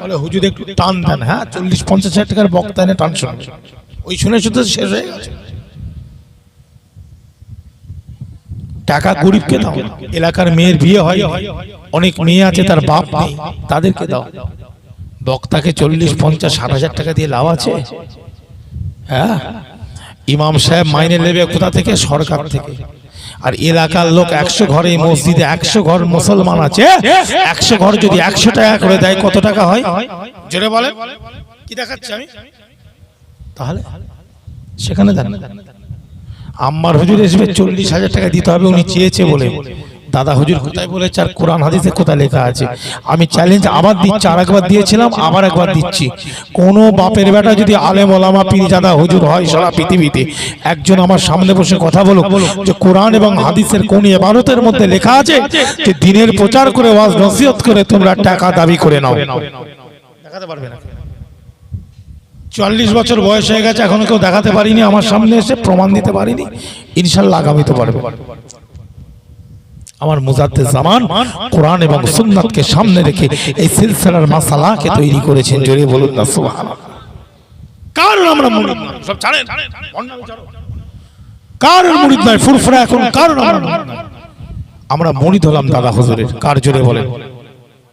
বলে, হুজুর একটু টান দেন হ্যাঁ? চল্লিশ, পঞ্চাশ হাজার টাকার বক্তা এনে টান শুনে ওই শুনে শুধু শেষ হয়ে গেছে। টাকা গরিবকে দাও। এলাকার মেয়ের বিয়ে হয়, অনেক মেয়ে আছে, তার বাপ নেই, তাদেরকে দাও। বক্তাকে চল্লিশ, পঞ্চাশ, ষাট হাজার টাকা দিয়ে লাভ আছে? হ্যাঁ? ইমাম সাহেব মাইনে নেবে কোথা থেকে? সরকার থেকে। আর এলাকার লোক একশো ঘরে মসজিদে একশো ঘর মুসলমান আছে। একশো ঘর যদি একশো টাকা করে দেয়, কত টাকা হয়? জোরে বলে কি আমি? তাহলে সেখানে আম্মার হুজুর এসবে চল্লিশ হাজার টাকা দিতে হবে, উনি চেয়েছে বলে। দাদা হুজুর কোথায় বলেছে? আর কোরআন হাদিসে কোথায় লেখা আছে? আমি চ্যালেঞ্জ আবার দিচ্ছি আর একবার দিয়েছিলাম আবার একবার দিচ্ছি। কোন বাপের বেটা যদি আলেম ওলামা পীরজাদা হুজুর হয় সারা পৃথিবীতে একজন আমার সামনে বসে কথা বলো যে কোরআন এবং হাদিসের কোন ইবারতের মধ্যে লেখা আছে? যে দিনের প্রচার করে ওয়াজ নসিহত করে তোমরা টাকা দাবি করে নাও। দেখাতে পারবে না। চল্লিশ বছর বয়স হয়ে গেছে এখনও কেউ দেখাতে পারিনি আমার সামনে এসে প্রমাণ দিতে পারিনি। ইনশাল্লাহ আগামীতে পারবে। আমার মুজাদ্দে জামান কোরআন এবং সুন্নাতকে সামনে রেখে এই সিলসিলার মাসালাকে তৈরি করেছেন। জোরে বলুন না, সুবহানাল্লাহ। কারণ আমরা মুরিদ? সব ছাড়েন। কারণ মুরিদ নয় ফুরফুরা এখন কারণ আমরা। আমরা মুরিদ হলাম দাদা হুজুরের। কার জোরে বলেন?